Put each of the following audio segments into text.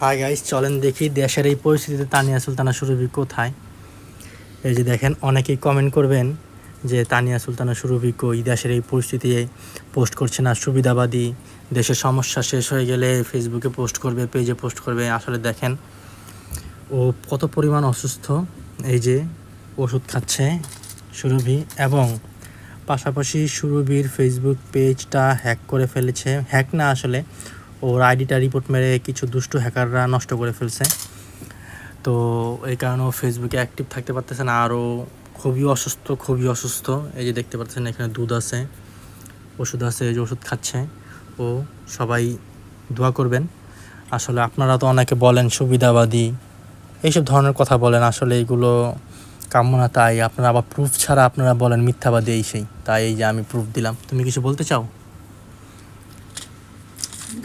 Hi guys চলেন দেখি দেশের এই পরিস্থিতিতে তানিয়া সুলতানা সুরভি কোথায়? এই যে দেখেন, অনেকেই কমেন্ট করবেন যে তানিয়া সুলতানা সুরভি কই? দেশের এই পরিস্থিতি পোস্ট করছে না, সুবিধাবাদী, দেশের সমস্যা শেষ হয়ে গেলে ফেসবুকে পোস্ট করবে পেজে পোস্ট করবে। আসলে দেখেন, ও কত পরিমাণ অসুস্থ, এই যে ওষুধ খাচ্ছে সুরভি এবং পাশাপাশি সুরভির ফেসবুক পেজটা হ্যাক করে ফেলেছে। হ্যাক না আসলে ওর আইডিটা রিপোর্ট মেরে কিছু দুষ্টু হ্যাকাররা নষ্ট করে ফেলছে। তো এই কারণে ও ফেসবুকে অ্যাক্টিভ থাকতে পারতেছে না আরও খুবই অসুস্থ খুবই অসুস্থ। এই যে দেখতে পাচ্ছেন, এখানে দুধ আছে, ওষুধ আছে, এই যে ওষুধ খাচ্ছে। ও সবাই দোয়া করবেন। আসলে আপনারা তো অনেকে বলেন সুবিধাবাদী, এইসব ধরনের কথা বলেন। আসলে এইগুলো কাম্য না, তাই আপনারা আবার প্রুফ ছাড়া আপনারা বলেন মিথ্যাবাদী এই সেই। তাই এই যে আমি প্রুফ দিলাম। তুমি কিছু বলতে চাও?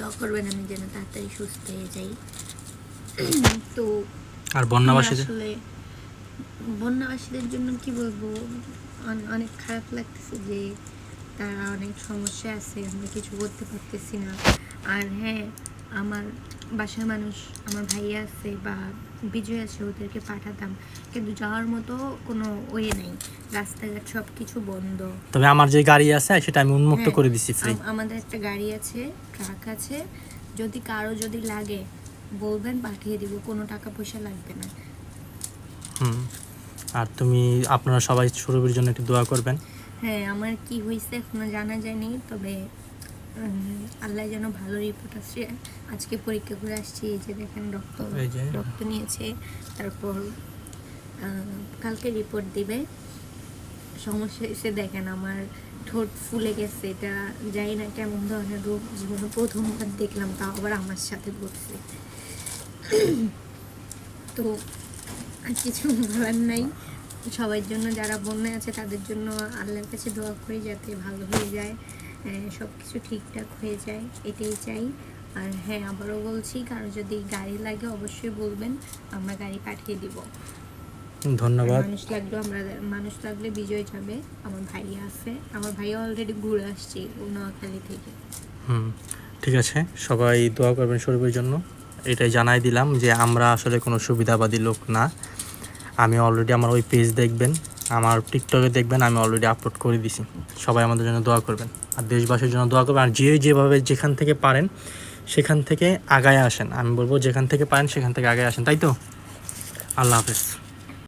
দোয়া করবেন আমি যেন তাড়াতাড়ি সুস্থ হয়ে যাই। তো আর বন্যাবাসীদের? আসলে বন্যাবাসীদের জন্য কি বলব? অনেক খারাপ লাগতেছে যে তারা অনেক সমস্যা আছে আমরা কিছু করতে পারতেছি না। আর হ্যাঁ আমার বাসার মানুষ আমার ভাইয়া আছে বা বিজয় আছে ওদেরকে পাঠাতাম। কিন্তু যাওয়ার মতো কোনো ওয়ে নেই। রাস্তাঘাট সব কিছু বন্ধ। তবে আমার যে গাড়ি আছে সেটা আমি উন্মুক্ত হ্যাঁ, করে দিছি ফ্রি আমাদের একটা গাড়ি আছে ট্রাক আছে। যদি কারও যদি লাগে বলবেন পাঠিয়ে দিব। কোনো টাকা পয়সা লাগবে না। হুম। আর তুমি আপনারা সবাই সুরভির জন্য একটু দোয়া করবেন। হ্যাঁ আমার কি হয়েছে এখনও জানা যায়নি তবে আল্লাহ যেন ভালো রিপোর্ট আসছে আজকে পরীক্ষা করে আসছি এই যে দেখেন রক্ত রক্ত নিয়েছে। তারপর কালকে রিপোর্ট দিবে। সমস্যা এসে দেখেন আমার ঠোঁট ফুলে গেছে এটা জানি না কেমন ধরনের রোগ জীবনে প্রথমবার দেখলাম তাও আবার আমার সাথে ঘটছে। তো আর কিছু বলার নাই। সবার জন্য যারা বন্যায় আছে তাদের জন্য আল্লাহর কাছে দোয়া করি যাতে ভালো হয়ে যায়। সব কিছু ঠিকঠাক হয়ে যায় এটাই চাই। আর হ্যাঁ আবারও বলছি কারও যদি গাড়ি লাগে অবশ্যই বলবেন আমরা গাড়ি পাঠিয়ে দিব। ধন্যবাদ। মানুষ লাগলেও আমরা মানুষ লাগলে বিজয় যাবে আমার ভাইয়া আছে আমার ভাইয়া অলরেডি ঘুরে আসছে নোয়াখালী থেকে। হুম ঠিক আছে সবাই দোয়া করবেন সুরভির জন্য। এটাই জানাই দিলাম যে আমরা আসলে কোনো সুবিধাবাদী লোক না। আমি অলরেডি আমার ওই পেজ দেখবেন। আমার টিকটকে দেখবেন আমি অলরেডি আপলোড করে দিছি। সবাই আমাদের জন্য দোয়া করবেন। আর দেশবাসীর জন্য দোয়া করবেন। আর যে যেভাবে যেখান থেকে পারেন, সেখান থেকে আগায় আসেন। আমি বলব, যেখান থেকে পারেন, সেখান থেকে আগায় আসেন। তাই তো? আল্লাহ হাফেজ।